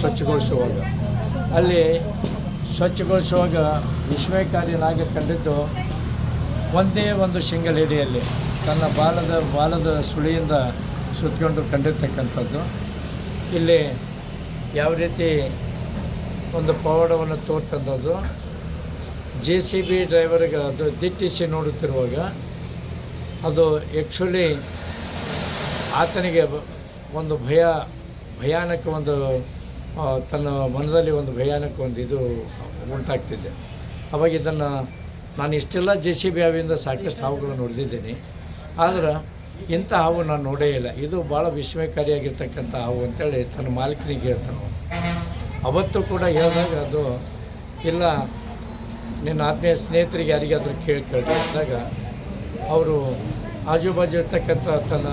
ಸ್ವಚ್ಛಗೊಳಿಸುವಾಗ. ಅಲ್ಲಿ ಸ್ವಚ್ಛಗೊಳಿಸುವಾಗ ವಿಸ್ಮಯಕಾರಿ ನಾಗ ಕಂಡಿದ್ದು ಒಂದೇ ಒಂದು ಸಿಂಗಲ್ ಹಿಡಿಯಲ್ಲಿ. ತನ್ನ ಬಾಲದ ಬಾಲದ ಸುಳಿಯಿಂದ ಸುತ್ತಕೊಂಡು ಕಂಡಿರ್ತಕ್ಕಂಥದ್ದು. ಇಲ್ಲಿ ಯಾವ ರೀತಿ ಒಂದು ಪವಾಡವನ್ನು ತೋರ್ತಂಥದ್ದು ಜೆ ಸಿ ಬಿ ಡ್ರೈವರ್ಗೆ ಅದು ದಿಟ್ಟಿಸಿ ನೋಡುತ್ತಿರುವಾಗ ಅದು ಆ್ಯಕ್ಚುಲಿ ಆತನಿಗೆ ಒಂದು ಭಯ, ಭಯಾನಕ ಒಂದು ತನ್ನ ಮನದಲ್ಲಿ ಒಂದು ಭಯಾನಕ ಒಂದು ಇದು ಉಂಟಾಗ್ತಿದೆ. ಅವಾಗ ಇದನ್ನು ನಾನು ಇಷ್ಟೆಲ್ಲ ಜೆ ಸಿ ಬಿ ಹಾವಿಂದ ಸಾಕಷ್ಟು ಹಾವುಗಳನ್ನು ನೋಡಿದ್ದೀನಿ ಆದ್ರೆ ಇಂಥ ಹಾವು ನಾನು ನೋಡೇ ಇಲ್ಲ. ಇದು ಭಾಳ ವಿಸ್ಮಯಕಾರಿಯಾಗಿರ್ತಕ್ಕಂಥ ಹಾವು ಅಂತೇಳಿ ತನ್ನ ಮಾಲೀಕನಿಗೆ ಹೇಳ್ತಾನೆ ಅವತ್ತು ಕೂಡ ಹೇಳಿದಾಗ ಅದು, ಇಲ್ಲ, ನಿನ್ನ ಆತ್ಮೀಯ ಸ್ನೇಹಿತರಿಗೆ ಯಾರಿಗಾದರೂ ಕೇಳಿ ಕೇಳಿ ಅಂದಾಗ ಅವರು ಆಜು ಬಾಜು ಇರ್ತಕ್ಕಂಥ ತನ್ನ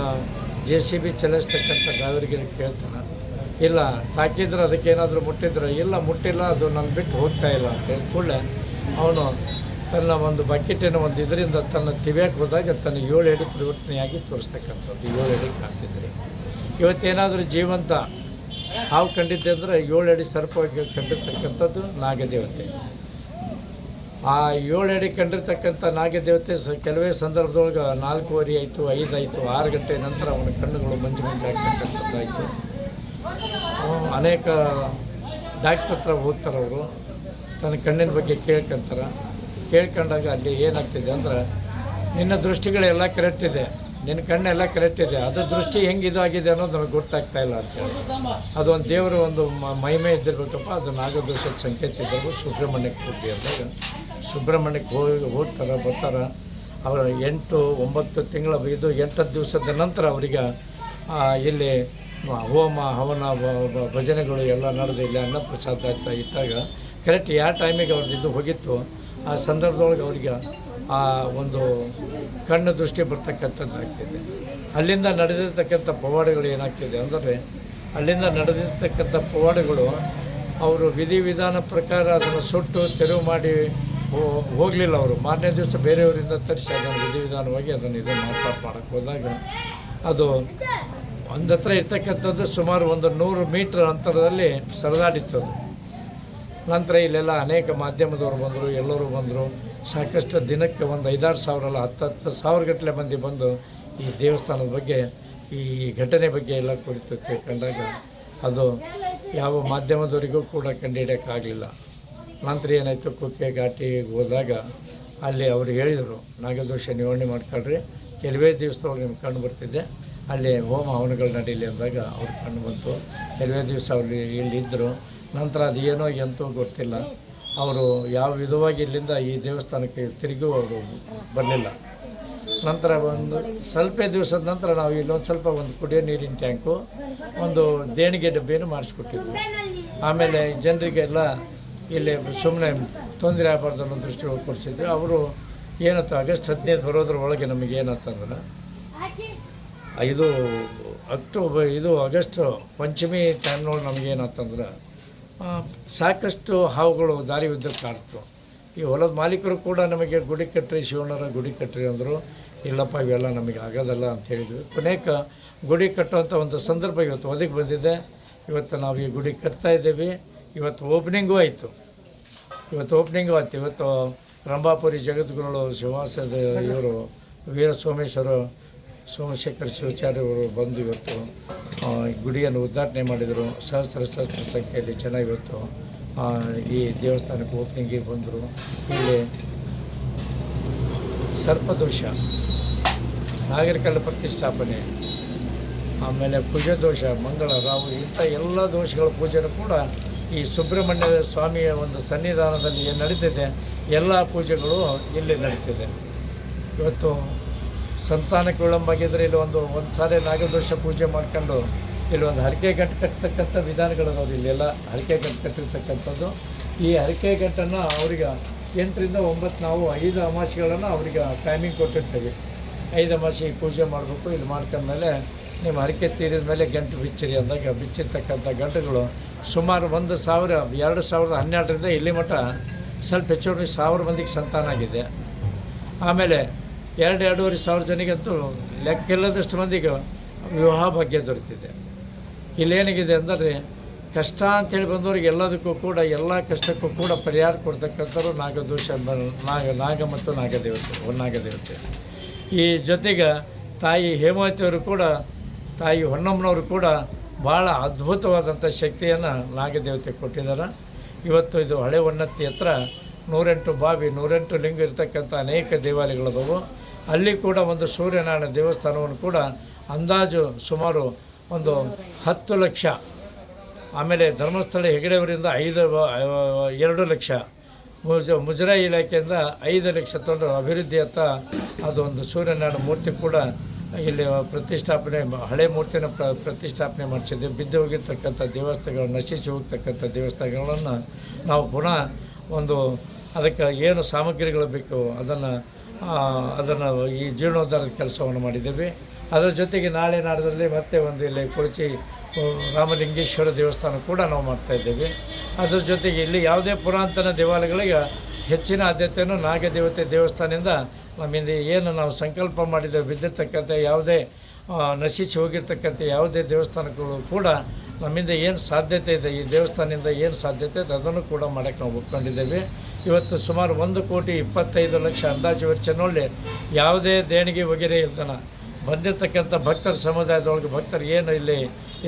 ಜೆ ಸಿ ಬಿ ಚಲಿಸ್ತಕ್ಕಂಥ ಡ್ರೈವರ್ಗೆ ಕೇಳ್ತಾನೆ. ಇಲ್ಲ, ತಾಕಿದ್ರೆ ಅದಕ್ಕೆ ಏನಾದರೂ ಮುಟ್ಟಿದ್ರೆ, ಇಲ್ಲ, ಮುಟ್ಟಿಲ್ಲ, ಅದು ನನ್ನ ಬಿಟ್ಟು ಹೋಗ್ತಾ ಇಲ್ಲ ಅಂತ ಹೇಳಿದ ಅವನು ತನ್ನ ಒಂದು ಬಕೆಟಿನ ಒಂದು ಇದರಿಂದ ತನ್ನ ತಿವ್ಯಾಕ್ ಹೋದಾಗ ತನ್ನ ಏಳು ಎಡೆ ಪರಿವರ್ತನೆಯಾಗಿ ತೋರಿಸ್ತಕ್ಕಂಥದ್ದು, ಏಳು ಎಡೆ ಕಾಣ್ತಿದ್ರಿ ಇವತ್ತೇನಾದರೂ ಜೀವಂತ ಹಾವು ಕಂಡಿದ್ದೆ ಅಂದರೆ ಏಳು ಅಡಿ ಸರ್ಪವಾಗಿ ಕಂಡಿರ್ತಕ್ಕಂಥದ್ದು ನಾಗದೇವತೆ. ಆ ಏಳು ಅಡಿ ಕಂಡಿರ್ತಕ್ಕಂಥ ನಾಗದೇವತೆ ಸ ಕೆಲವೇ ಸಂದರ್ಭದೊಳಗೆ ನಾಲ್ಕೂವರೆ ಆಯಿತು, ಐದು ಆಯಿತು, ಆರು ಗಂಟೆ ನಂತರ ಅವನ ಕಣ್ಣುಗಳು ಮಂಜು ಮಂಜು ಆಗ್ತಕ್ಕಂಥದ್ದಾಯಿತು. ಅನೇಕ ಡಾಕ್ಟ್ರ ಹತ್ರ ಹೋಗ್ತಾರೆ ಅವರು. ತನ್ನ ಕಣ್ಣಿನ ಬಗ್ಗೆ ಕೇಳ್ಕೊಂತಾರೆ. ಕೇಳ್ಕೊಂಡಾಗ ಅಲ್ಲಿ ಏನಾಗ್ತಿದೆ ಅಂದ್ರೆ, ನಿನ್ನ ದೃಷ್ಟಿಗಳೆಲ್ಲ ಕರೆಕ್ಟ್ ಇದೆ. ನಿನ್ನ ಕಣ್ಣೆಲ್ಲ ಕರೆಕ್ಟ್ ಇದೆ. ಅದು ದೃಷ್ಟಿ ಹೆಂಗೆ ಇದಾಗಿದೆ ಅನ್ನೋದು ನನಗೆ ಗೊತ್ತಾಗ್ತಾ ಇಲ್ಲ ಅಂತ ಅದು ಒಂದು ದೇವರ ಒಂದು ಮಹಿಮೆ ಇದ್ದಿರ್ಬೇಕಪ್ಪ. ಅದು ನಾಗದೋಷದ ಸಂಕೇತ ಇದ್ದಾಗ ಸುಬ್ರಹ್ಮಣ್ಯಕ್ಕೆ ಹೋಗಿ ಅಂದಾಗ. ಸುಬ್ರಹ್ಮಣ್ಯಕ್ಕೆ ಹೋಗಿ, ಹೋಗ್ತಾರೆ, ಬರ್ತಾರೆ. ಅವರ ಎಂಟು, ಒಂಬತ್ತು ತಿಂಗಳ, ಇದು ಎಂಟತ್ತು ದಿವಸದ ನಂತರ ಅವರಿಗೆ ಇಲ್ಲಿ ಹೋಮ, ಹವನ ಭಜನೆಗಳು ಎಲ್ಲ ನಡೆದು ಇಲ್ಲಿ ಅನ್ನಪ್ರಸಾದ ಆಗ್ತಾ ಇದ್ದಾಗ ಕರೆಕ್ಟ್ ಯಾವ ಟೈಮಿಗೆ ಅವ್ರದ್ದು ಹೋಗಿತ್ತು ಆ ಸಂದರ್ಭದೊಳಗೆ ಅವರಿಗೆ ಆ ಒಂದು ಕಣ್ಣು ದೃಷ್ಟಿ ಬರ್ತಕ್ಕಂಥದ್ದು ಆಗ್ತಿದೆ. ಅಲ್ಲಿಂದ ನಡೆದಿರ್ತಕ್ಕಂಥ ಪವಾಡಗಳು ಏನಾಗ್ತಿದೆ ಅಂದರೆ ಅಲ್ಲಿಂದ ನಡೆದಿರ್ತಕ್ಕಂಥ ಪವಾಡಗಳು ಅವರು ವಿಧಿವಿಧಾನ ಪ್ರಕಾರ ಅದನ್ನು ಸುಟ್ಟು ತೆರವು ಮಾಡಿ ಹೋಗಲಿಲ್ಲ ಅವರು. ಮಾರನೇ ದಿವಸ ಬೇರೆಯವರಿಂದ ತರಿಸಿ ಅದನ್ನು ವಿಧಿವಿಧಾನವಾಗಿ ಅದನ್ನು ಇದನ್ನು ಮಾಡೋಕ್ಕೆ ಹೋದಾಗ ಅದು ಒಂದು ಹತ್ರ ಇರ್ತಕ್ಕಂಥದ್ದು ಸುಮಾರು ಒಂದು ನೂರು ಮೀಟ್ರ್ ಅಂತರದಲ್ಲಿ ಸರದಾಡಿತ್ತು ಅದು. ನಂತರ ಇಲ್ಲೆಲ್ಲ ಅನೇಕ ಮಾಧ್ಯಮದವರು ಬಂದರು, ಎಲ್ಲರೂ ಬಂದರು. ಸಾಕಷ್ಟು ದಿನಕ್ಕೆ ಒಂದು ಐದಾರು ಸಾವಿರ ಅಲ್ಲ ಹತ್ತು ಹತ್ತು ಸಾವಿರ ಗಟ್ಟಲೆ ಮಂದಿ ಬಂದು ಈ ದೇವಸ್ಥಾನದ ಬಗ್ಗೆ, ಈ ಘಟನೆ ಬಗ್ಗೆ ಎಲ್ಲ ಕುರಿತು ತಿಳ್ಕೊಂಡಾಗ ಅದು ಯಾವ ಮಾಧ್ಯಮದವರಿಗೂ ಕೂಡ ಕಂಡುಹಿಡಿಯೋಕ್ಕಾಗಲಿಲ್ಲ ನಂತರ ಏನಾಯಿತು ಕುಕ್ಕೆ ಘಾಟಿಗೆ ಹೋದಾಗ ಅಲ್ಲಿ ಅವರು ಹೇಳಿದರು, ನಾಗದೋಷ ನಿವಾರಣೆ ಮಾಡ್ಕೊಳ್ರಿ. ಕೆಲವೇ ದಿವಸದೊಳಗೆ ನಿಮ್ಗೆ ಕಂಡು ಬರ್ತಿದ್ದೆ ಅಲ್ಲಿ ಹೋಮ ಹವನಗಳು ನಡೀಲಿ ಅಂದಾಗ ಅವ್ರು ಕಂಡು ಬಂತು. ಕೆಲವೇ ದಿವಸ ಅವರು ಇಲ್ಲಿ ಇದ್ದರು ನಂತರ ಅದು ಏನೋ ಎಂತೂ ಗೊತ್ತಿಲ್ಲ. ಅವರು ಯಾವ ವಿಧವಾಗಿ ಇಲ್ಲಿಂದ ಈ ದೇವಸ್ಥಾನಕ್ಕೆ ತಿರುಗಿ ಅವರು ಬರಲಿಲ್ಲ. ನಂತರ ಒಂದು ಸ್ವಲ್ಪ ದಿವಸದ ನಂತರ ನಾವು ಇಲ್ಲೊಂದು ಸ್ವಲ್ಪ ಒಂದು ಕುಡಿಯೋ ನೀರಿನ ಟ್ಯಾಂಕು, ಒಂದು ದೇಣಿಗೆ ಡಬ್ಬಿಯನ್ನು ಮಾಡಿಸ್ಕೊಟ್ಟಿದ್ವಿ. ಆಮೇಲೆ ಜನರಿಗೆಲ್ಲ ಇಲ್ಲಿ ಸುಮ್ಮನೆ ತೊಂದರೆ ಆಗಬಾರ್ದು ಅನ್ನೋ ದೃಷ್ಟಿ ಕೊಡಿಸಿದ್ವಿ. ಅವರು ಏನಂತ ಆಗಸ್ಟ್ ಹದಿನೈದು ಬರೋದ್ರ ಒಳಗೆ ನಮಗೆ ಏನಂತಂದ್ರೆ ಇದು ಅಕ್ಟೋಬರ್ ಇದು ಆಗಸ್ಟ್ ಪಂಚಮಿ ಟೈಮ್ನೊಳಗೆ ನಮ್ಗೆ ಏನಂತಂದ್ರೆ ಸಾಕಷ್ಟು ಹಾವುಗಳು ದಾರಿ ಉದ್ದಕ್ಕೆ ಕಾಡ್ತು ಈ ಹೊಲದ ಮಾಲೀಕರು ಕೂಡ ನಮಗೆ ಗುಡಿ ಕಟ್ಟ್ರಿ ಶಿವಣ್ಣರ ಗುಡಿ ಕಟ್ಟ್ರಿ ಅಂದರು, ಇಲ್ಲಪ್ಪ, ಇವೆಲ್ಲ ನಮಗೆ ಆಗೋದಲ್ಲ ಅಂತ ಹೇಳಿದ್ವಿ. ಕೊನೆಕ ಗುಡಿ ಕಟ್ಟುವಂಥ ಒಂದು ಸಂದರ್ಭ ಇವತ್ತು ಒದಗಿ ಬಂದಿದೆ. ಇವತ್ತು ನಾವು ಈ ಗುಡಿ ಕಟ್ತಾ ಇದ್ದೀವಿ. ಇವತ್ತು ಓಪನಿಂಗೂ ಆಯಿತು. ಇವತ್ತು ಓಪನಿಂಗು ಆಯ್ತು. ಇವತ್ತು ರಂಭಾಪುರಿ ಜಗದ್ಗುರುಗಳು ಶಿವಾಸದ ಇವರು ವೀರ ಸೋಮೇಶ್ವರ ಸೋಮಶೇಖರ್ ಶಿವಾಚಾರ್ಯ ಅವರು ಬಂದು ಇವತ್ತು ಗುಡಿಯನ್ನು ಉದ್ಘಾಟನೆ ಮಾಡಿದರು. ಸಹಸ್ರ ಸಹಸ್ರ ಸಂಖ್ಯೆಯಲ್ಲಿ ಜನ ಇವತ್ತು ಈ ದೇವಸ್ಥಾನಕ್ಕೆ ಓಪನಿಂಗಿಗೆ ಬಂದರು. ಇಲ್ಲಿ ಸರ್ಪದೋಷ, ನಾಗರಿಕರ ಪ್ರತಿಷ್ಠಾಪನೆ, ಆಮೇಲೆ ಕುಜದೋಷ ಮಂಗಳ, ರಾಹು, ಇಂಥ ಎಲ್ಲ ದೋಷಗಳ ಪೂಜೆನೂ ಕೂಡ ಈ ಸುಬ್ರಹ್ಮಣ್ಯ ಸ್ವಾಮಿಯ ಒಂದು ಸನ್ನಿಧಾನದಲ್ಲಿ ಏನು ನಡೀತಿದೆ, ಎಲ್ಲ ಪೂಜೆಗಳು ಇಲ್ಲಿ ನಡೀತಿದೆ. ಇವತ್ತು ಸಂತಾನಕ್ಕೆ ವಿಳಂಬ ಆಗಿದ್ರೆ ಇಲ್ಲಿ ಒಂದು ಒಂದು ಸಾರಿ ನಾಗದೋಷ ಪೂಜೆ ಮಾಡ್ಕೊಂಡು ಇಲ್ಲಿ ಒಂದು ಹರಕೆ ಗಂಟು ಕಟ್ಟತಕ್ಕಂಥ ವಿಧಾನಗಳದಾವೆ ಇಲ್ಲೆಲ್ಲ ಹರಕೆ ಗಂಟು ಕಟ್ಟಿರ್ತಕ್ಕಂಥದ್ದು. ಈ ಹರಕೆ ಗಂಟನ್ನು ಅವ್ರಿಗೆ ಎಂಟರಿಂದ ಒಂಬತ್ತು ನಾವು ಐದು ಅಮಾಸೆಗಳನ್ನು ಅವ್ರಿಗೆ ಟೈಮಿಂಗ್ ಕೊಟ್ಟಿರ್ತೇವೆ. ಐದು ಅಮಾಸೆ ಪೂಜೆ ಮಾಡಬೇಕು, ಇಲ್ಲಿ ಮಾಡ್ಕೊಂಡ್ಮೇಲೆ ನಿಮ್ಮ ಹರಕೆ ತೀರಿದ ಮೇಲೆ ಗಂಟು ಬಿಚ್ಚಿರಿ ಅಂದಾಗ, ಬಿಚ್ಚಿರ್ತಕ್ಕಂಥ ಗಂಟುಗಳು ಸುಮಾರು ಒಂದು ಸಾವಿರ, ಎರಡು ಸಾವಿರದ ಹನ್ನೆರಡರಿಂದ ಇಲ್ಲಿ ಮಟ್ಟ ಸ್ವಲ್ಪ ಹೆಚ್ಚು ಸಾವಿರ ಮಂದಿಗೆ ಸಂತಾನ ಆಗಿದೆ. ಆಮೇಲೆ ಎರಡು ಎರಡೂವರೆ ಸಾವಿರ ಜನಕ್ಕಂತೂ ಲೆಕ್ಕಿಲ್ಲದಷ್ಟು ಮಂದಿಗೆ ವಿವಾಹ ಭಾಗ್ಯ ದೊರೆತಿದೆ. ಇಲ್ಲೇನಾಗಿದೆ ಅಂದರೆ ಕಷ್ಟ ಅಂತೇಳಿ ಬಂದವ್ರಿಗೆ ಎಲ್ಲದಕ್ಕೂ ಕೂಡ, ಎಲ್ಲ ಕಷ್ಟಕ್ಕೂ ಕೂಡ ಪರಿಹಾರ ಕೊಡ್ತಕ್ಕಂಥವ್ರು ನಾಗದೋಷ ನಾಗ ನಾಗ ಮತ್ತು ನಾಗದೇವತೆ ನಾಗದೇವತೆ ಈ ಜೊತೆಗೆ ತಾಯಿ ಹೇಮಾವತಿಯವರು ಕೂಡ, ತಾಯಿ ಹೊನ್ನಮ್ಮನವರು ಕೂಡ ಭಾಳ ಅದ್ಭುತವಾದಂಥ ಶಕ್ತಿಯನ್ನು ನಾಗದೇವತೆ ಕೊಟ್ಟಿದ್ದಾರೆ. ಇವತ್ತು ಇದು ಹಳೆ ಉನ್ನತಿ ಹತ್ರ ನೂರೆಂಟು ಬಾವಿ, ನೂರೆಂಟು ಲಿಂಗ ಇರತಕ್ಕಂಥ ಅನೇಕ ದೇವಾಲಯಗಳದವು. ಅಲ್ಲಿ ಕೂಡ ಒಂದು ಸೂರ್ಯನಾರಾಯಣ ದೇವಸ್ಥಾನವನ್ನು ಕೂಡ ಅಂದಾಜು ಸುಮಾರು ಒಂದು ಹತ್ತು ಲಕ್ಷ. ಆಮೇಲೆ ಧರ್ಮಸ್ಥಳ ಹೆಗಡೆಯವರಿಂದ ಐದು ಎರಡು ಲಕ್ಷ. ಮುಜ, ಮುಜರಾಯಿ ಇಲಾಖೆಯಿಂದ ಐದು ಲಕ್ಷ ತೊಂದರೆ ಅಭಿವೃದ್ಧಿಯತ್ತ ಅದು ಒಂದು ಸೂರ್ಯನಾರಾಯಣ ಮೂರ್ತಿ ಕೂಡ ಇಲ್ಲಿ ಪ್ರತಿಷ್ಠಾಪನೆ, ಹಳೆ ಮೂರ್ತಿನ ಪ್ರ, ಪ್ರತಿಷ್ಠಾಪನೆ ಮಾಡಿಸಿದ್ದೆ ಬಿದ್ದು ಹೋಗಿರ್ತಕ್ಕಂಥ ದೇವಸ್ಥಾನಗಳು, ನಶಿಸಿ ಹೋಗ್ತಕ್ಕಂಥ ದೇವಸ್ಥಾನಗಳನ್ನು ನಾವು ಪುನಃ ಒಂದು ಅದಕ್ಕೆ ಏನು ಸಾಮಗ್ರಿಗಳು ಬೇಕು ಅದನ್ನು ಅದನ್ನು ಈ ಜೀರ್ಣೋದ್ಧಾರದ ಕೆಲಸವನ್ನು ಮಾಡಿದ್ದೇವೆ. ಅದರ ಜೊತೆಗೆ ನಾಳೆ ನಾಡದಲ್ಲಿ ಮತ್ತೆ ಒಂದು ಇಲ್ಲಿ ಕುಳಚಿ ರಾಮಲಿಂಗೇಶ್ವರ ದೇವಸ್ಥಾನ ಕೂಡ ನಾವು ಮಾಡ್ತಾ ಇದ್ದೇವೆ. ಅದರ ಜೊತೆಗೆ ಇಲ್ಲಿ ಯಾವುದೇ ಪುರಾತನ ದೇವಾಲಯಗಳಿಗೆ ಹೆಚ್ಚಿನ ಆದ್ಯತೆಯನ್ನು ನಾಗದೇವತೆ ದೇವಸ್ಥಾನದಿಂದ ನಮ್ಮಿಂದ ಏನು ನಾವು ಸಂಕಲ್ಪ ಮಾಡಿದ್ದೇವೆ ಬಿದ್ದಿರ್ತಕ್ಕಂಥ ಯಾವುದೇ ನಶಿಸಿ ಹೋಗಿರ್ತಕ್ಕಂಥ ಯಾವುದೇ ದೇವಸ್ಥಾನಗಳು ಕೂಡ ನಮ್ಮಿಂದ ಏನು ಸಾಧ್ಯತೆ ಇದೆ, ಈ ದೇವಸ್ಥಾನದಿಂದ ಏನು ಸಾಧ್ಯತೆ ಇದೆ, ಅದನ್ನು ಕೂಡ ಮಾಡೋಕ್ಕೆ ನಾವು ಒಪ್ಕೊಂಡಿದ್ದೇವೆ. ಇವತ್ತು ಸುಮಾರು ಒಂದು ಕೋಟಿ ಇಪ್ಪತ್ತೈದು ಲಕ್ಷ ಅಂದಾಜು ವೆಚ್ಚನಲ್ಲಿ ಯಾವುದೇ ದೇಣಿಗೆ ಒಗೆರೆ ಇಲ್ದನ. ಬಂದಿರತಕ್ಕಂಥ ಭಕ್ತರ ಸಮುದಾಯದೊಳಗೆ ಭಕ್ತರು ಏನು ಇಲ್ಲಿ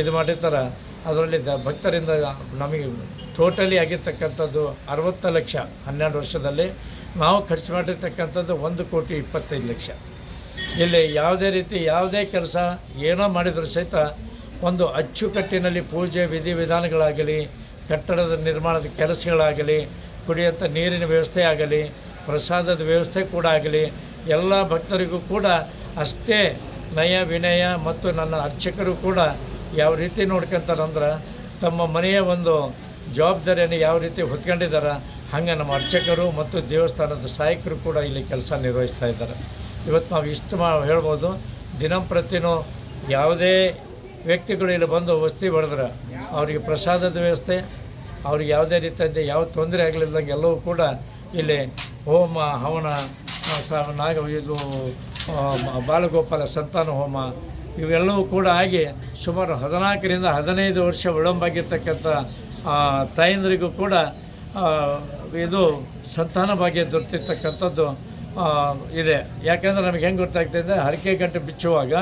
ಇದು ಮಾಡಿರ್ತಾರೆ, ಅದರಲ್ಲಿ ಭಕ್ತರಿಂದ ನಮಗೆ ಟೋಟಲಿ ಆಗಿರ್ತಕ್ಕಂಥದ್ದು ಅರವತ್ತು ಲಕ್ಷ ಹನ್ನೆರಡು ವರ್ಷದಲ್ಲಿ. ನಾವು ಖರ್ಚು ಮಾಡಿರ್ತಕ್ಕಂಥದ್ದು ಒಂದು ಕೋಟಿ ಇಪ್ಪತ್ತೈದು ಲಕ್ಷ. ಇಲ್ಲಿ ಯಾವುದೇ ರೀತಿ ಯಾವುದೇ ಕೆಲಸ ಏನೋ ಮಾಡಿದರೂ ಸಹಿತ ಒಂದು ಅಚ್ಚುಕಟ್ಟಿನಲ್ಲಿ ಪೂಜೆ ವಿಧಿವಿಧಾನಗಳಾಗಲಿ ಕಟ್ಟಡದ ನಿರ್ಮಾಣದ ಕೆಲಸಗಳಾಗಲಿ ಕುಡಿಯುವಂಥ ನೀರಿನ ವ್ಯವಸ್ಥೆ ಆಗಲಿ, ಪ್ರಸಾದದ ವ್ಯವಸ್ಥೆ ಕೂಡ ಆಗಲಿ, ಎಲ್ಲ ಭಕ್ತರಿಗೂ ಕೂಡ ಅಷ್ಟೇ ನಯ ವಿನಯ ಮತ್ತು ನನ್ನ ಅರ್ಚಕರು ಕೂಡ ಯಾವ ರೀತಿ ನೋಡ್ಕೊಂತಾರಂದ್ರೆ ತಮ್ಮ ಮನೆಯ ಒಂದು ಜವಾಬ್ದಾರಿಯನ್ನು ಯಾವ ರೀತಿ ಹೊತ್ಕೊಂಡಿದ್ದಾರೆ ಹಾಗೆ ನಮ್ಮ ಅರ್ಚಕರು ಮತ್ತು ದೇವಸ್ಥಾನದ ಸಹಾಯಕರು ಕೂಡ ಇಲ್ಲಿ ಕೆಲಸ ನಿರ್ವಹಿಸ್ತಾ ಇದ್ದಾರೆ. ಇವತ್ತು ನಾವು ಇಷ್ಟು ಮಾ ಹೇಳ್ಬೋದು. ದಿನಂಪ್ರತಿನೂ ಯಾವುದೇ ವ್ಯಕ್ತಿಗಳು ಇಲ್ಲಿ ಬಂದು ವಸ್ತಿ ಹೊಡೆದ್ರೆ ಅವರಿಗೆ ಪ್ರಸಾದದ ವ್ಯವಸ್ಥೆ ಅವ್ರಿಗೆ ಯಾವುದೇ ರೀತಿಯಂತೆ ಯಾವ ತೊಂದರೆ ಆಗಲಿಲ್ಲದಂಗೆ ಎಲ್ಲವೂ ಕೂಡ ಇಲ್ಲಿ ಹೋಮ ಹವನ ನಾಗ ಇದು ಬಾಲಗೋಪಾಲ ಸಂತಾನ ಹೋಮ ಇವೆಲ್ಲವೂ ಕೂಡ ಆಗಿ ಸುಮಾರು ಹದಿನಾಲ್ಕರಿಂದ ಹದಿನೈದು ವರ್ಷ ವಿಳಂಬ ಆಗಿರ್ತಕ್ಕಂಥ ಆ, ತಾಯಂದರಿಗೂ ಕೂಡ ಇದು ಸಂತಾನ ಭಾಗ್ಯ ದೊರೆತಿರ್ತಕ್ಕಂಥದ್ದು ಇದೆ. ಯಾಕೆಂದರೆ ನಮಗೆ ಹೆಂಗೆ ಗೊತ್ತಾಗ್ತದೆ ಅಂದರೆ ಹರಕೆ ಗಂಟು ಬಿಚ್ಚುವಾಗ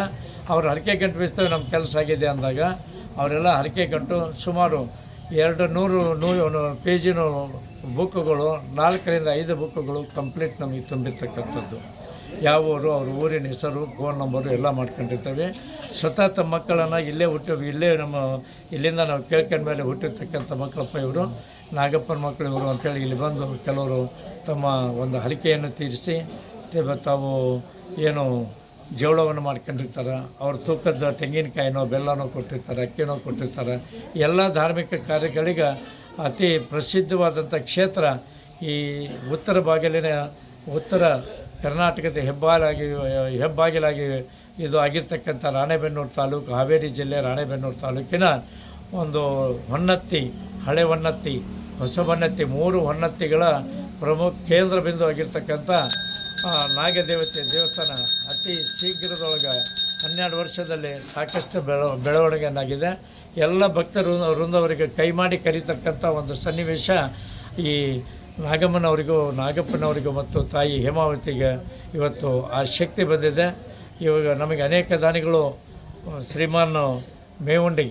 ಅವ್ರು ಹರಕೆ ಗಂಟು ಬಿಚ್ಚಿದ್ರೆ ನಮ್ಮ ಕೆಲಸ ಆಗಿದೆ ಅಂದಾಗ ಅವರೆಲ್ಲ ಹರಕೆ ಗಂಟು ಸುಮಾರು ಎರಡು ನೂರು ನೂರು ಪೇಜಿನ ಬುಕ್ಗಳು, ನಾಲ್ಕರಿಂದ ಐದು ಬುಕ್ಗಳು ಕಂಪ್ಲೀಟ್ ನಮಗೆ ತುಂಬಿರ್ತಕ್ಕಂಥದ್ದು. ಯಾವ ಊರು ಅವ್ರ ಊರಿನ ಹೆಸರು, ಫೋನ್ ನಂಬರು ಎಲ್ಲ ಮಾಡ್ಕೊಂಡಿರ್ತವೆ. ಸ್ವತಃ ತಮ್ಮ ಮಕ್ಕಳನ್ನು ಇಲ್ಲೇ ಹುಟ್ಟಿ, ಇಲ್ಲೇ ನಮ್ಮ, ಇಲ್ಲಿಂದ ನಾವು ಕೇಳ್ಕೊಂಡ ಮೇಲೆ ಹುಟ್ಟಿರ್ತಕ್ಕಂಥ ಮಕ್ಕಳಪ್ಪ ಇವರು, ನಾಗಪ್ಪನ ಮಕ್ಕಳು ಇವರು ಅಂತೇಳಿ ಇಲ್ಲಿ ಬಂದು ಕೆಲವರು ತಮ್ಮ ಒಂದು ಹರಿಕೆಯನ್ನು ತೀರಿಸಿ ತಾವು ಏನು ಜೋಳವನ್ನು ಮಾಡ್ಕೊಂಡಿರ್ತಾರೆ. ಅವ್ರ ತೂಕದ ತೆಂಗಿನಕಾಯಿನೋ, ಬೆಲ್ಲನೋ ಕೊಟ್ಟಿರ್ತಾರೆ, ಅಕ್ಕಿನೋ ಕೊಟ್ಟಿರ್ತಾರೆ. ಎಲ್ಲ ಧಾರ್ಮಿಕ ಕಾರ್ಯಗಳಿಗೆ ಅತಿ ಪ್ರಸಿದ್ಧವಾದಂಥ ಕ್ಷೇತ್ರ ಈ ಉತ್ತರ ಬಾಗಿಲಿನ ಉತ್ತರ ಕರ್ನಾಟಕದ ಹೆಬ್ಬಾಲಾಗಿ, ಹೆಬ್ಬಾಗಿಲಾಗಿ ಇದು ಆಗಿರ್ತಕ್ಕಂಥ ರಾಣೆಬೆನ್ನೂರು ತಾಲೂಕು, ಹಾವೇರಿ ಜಿಲ್ಲೆ ರಾಣೆಬೆನ್ನೂರು ತಾಲೂಕಿನ ಒಂದು ಹೊನ್ನತ್ತಿ, ಹಳೆ ಹೊನ್ನತ್ತಿ, ಹೊಸ ಹೊನ್ನತ್ತಿ, ಮೂರು ಹೊನ್ನತ್ತಿಗಳ ಪ್ರಮುಖ ಕೇಂದ್ರ ಬಿಂದು ಆಗಿರ್ತಕ್ಕಂಥ ನಾಗದೇವತೆ ದೇವಸ್ಥಾನ ಅತಿ ಶೀಘ್ರದೊಳಗೆ ಹನ್ನೆರಡು ವರ್ಷದಲ್ಲಿ ಸಾಕಷ್ಟು ಬೆಳ, ಬೆಳವಣಿಗೆಯನ್ನಾಗಿದೆ. ಎಲ್ಲ ಭಕ್ತರು ವೃಂದವರಿಗೆ ಕೈ ಮಾಡಿ ಕರೀತಕ್ಕಂಥ ಒಂದು ಸನ್ನಿವೇಶ ಈ ನಾಗಮ್ಮನವರಿಗೂ, ನಾಗಪ್ಪನವರಿಗೂ ಮತ್ತು ತಾಯಿ ಹೇಮಾವತಿಗೆ ಇವತ್ತು ಆ ಶಕ್ತಿ ಬಂದಿದೆ. ಇವಾಗ ನಮಗೆ ಅನೇಕ ದಾನಿಗಳು ಶ್ರೀಮಾನ್ ಮೇವುಂಡಿ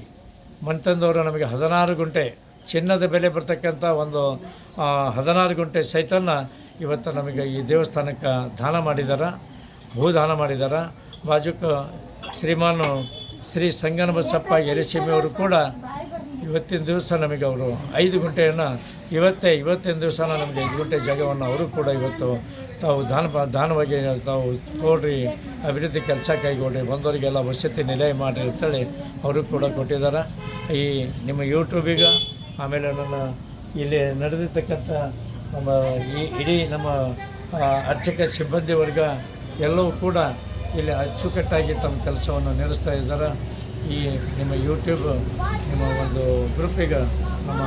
ಮಂತಂದವರು ನಮಗೆ ಹದಿನಾರು ಗುಂಟೆ, ಚಿನ್ನದ ಬೆಲೆ ಬರ್ತಕ್ಕಂಥ ಒಂದು ಹದಿನಾರು ಗುಂಟೆ ಸೈಟನ್ನು ಇವತ್ತು ನಮಗೆ ಈ ದೇವಸ್ಥಾನಕ್ಕೆ ದಾನ ಮಾಡಿದ್ದಾರೆ ಭೂದಾನ ಮಾಡಿದ್ದಾರೆ ಬಾಜುಕ ಶ್ರೀಮಾನು ಶ್ರೀ ಸಂಗನ ಬಸಪ್ಪ ಅವರು ಕೂಡ ಇವತ್ತಿನ ದಿವಸ ನಮಗೆ ಅವರು ಐದು ಗಂಟೆಯನ್ನು ಇವತ್ತೇ, ಇವತ್ತಿನ ದಿವಸ ನಮಗೆ ಐದು ಗಂಟೆ ಜಾಗವನ್ನು ಅವರು ಕೂಡ ಇವತ್ತು ತಾವು ದಾನ ದಾನವಾಗಿ ತಾವು ತೋಡ್ರಿ, ಅಭಿವೃದ್ಧಿ ಕೆಲಸ ಕೈಗೊಳ್ಳಿ ಬಂದವರಿಗೆಲ್ಲ ವಸತಿ ನಿಲಯ ಮಾಡಿ ಅಂತೇಳಿ ಅವರು ಕೂಡ ಕೊಟ್ಟಿದ್ದಾರೆ ಈ ನಿಮ್ಮ ಯೂಟ್ಯೂಬಿಗೆ ಆಮೇಲೆ ನನ್ನ ಇಲ್ಲಿ ನಡೆದಿರ್ತಕ್ಕಂಥ ನಮ್ಮ ಈ ಇಡೀ ನಮ್ಮ ಅರ್ಚಕ ಸಿಬ್ಬಂದಿ ವರ್ಗ ಎಲ್ಲವೂ ಕೂಡ ಇಲ್ಲಿ ಅಚ್ಚುಕಟ್ಟಾಗಿ ತಮ್ಮ ಕೆಲಸವನ್ನು ನಡೆಸ್ತಾ ಇದ್ದಾರೆ. ಈ ನಿಮ್ಮ ಯೂಟ್ಯೂಬ್ ನಿಮ್ಮ ಒಂದು ಗ್ರೂಪಿಗೆ ನಮ್ಮ